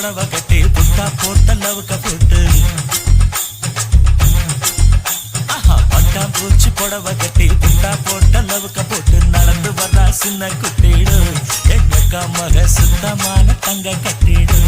புடவை கட்டி புட்டா போட்ட லவுக்க போட்டு பட்டா பூச்சி புடவை கட்டி புட்டா போட்ட லவுக்க போட்டு நடந்து வர்றா சின்ன குட்டிடு. எங்க மக சுத்தமான தங்க கட்டிடு.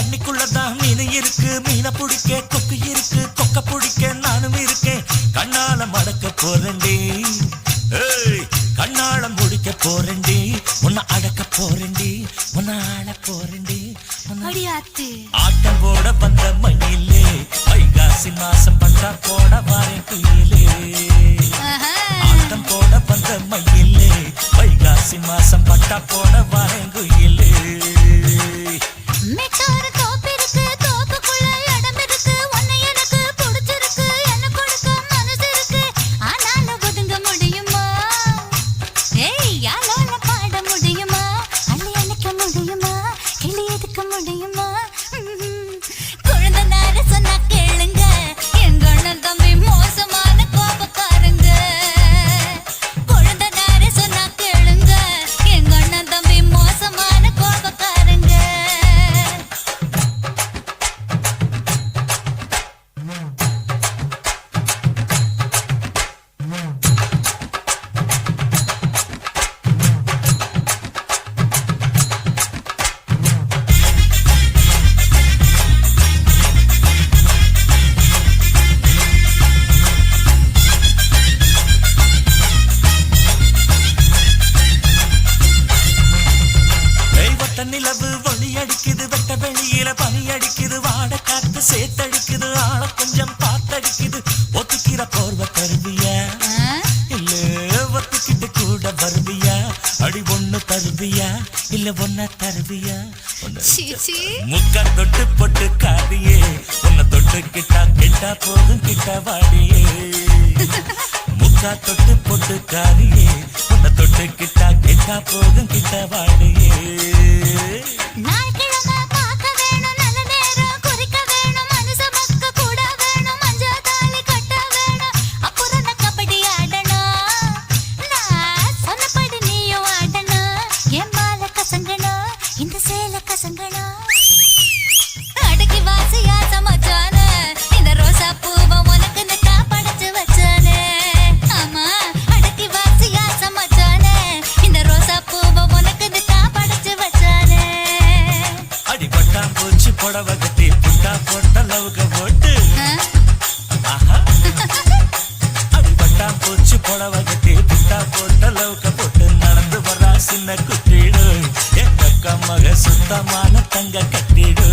தண்ணிக்குள்ளதான் மீன் இருக்கு. மீனை பிடிக்க கொக்கு இருக்கு. கொக்க பிடிக்க நானும் இருக்கேன். கண்ணால மடக்க போறேன்டி. கண்ணால முடிக்க போறேன்டி. உன்னை அடக்க போறேன்டி. உன்னை ஆள போறேன்டி. ஆட்டம் போட வந்த மயிலே வைகாசி மாசம் பட்டா போட வாரேன் குயிலே. ஆட்டம் போட வந்த மயிலே வைகாசி மாசம் பட்டா போட வாரேன் குயிலே. கொஞ்சம் பார்த்தடிக்குது ஒத்துக்கிற போர்வ தருவியா. ஆ? இல்ல ஒத்துக்கிட்டு கூட வருவியா. அடி ஒண்ணு தருவியா. இல்ல ஒன்ன தருவியா. முக்கா தொட்டு பொட்டு காரியே உன்னை தொட்டு கிட்டா கிட்டா போதும் கிட்ட வாடியே. முக்கா தொட்டு பொட்டு காரியே உன்னை தொட்டு கிட்டா கிட்டா போதும் கிட்ட வாடியே. போட்ட லவுக போட்டு. ஆ? ஆஹா. அடிபட்டா பூச்சி புடவை கட்டி புட்டா போட்ட லவுக போட்டு நடந்து வர்றா சின்ன குட்டிடு. எங்க மக சுத்தமான தங்க கட்டிடு.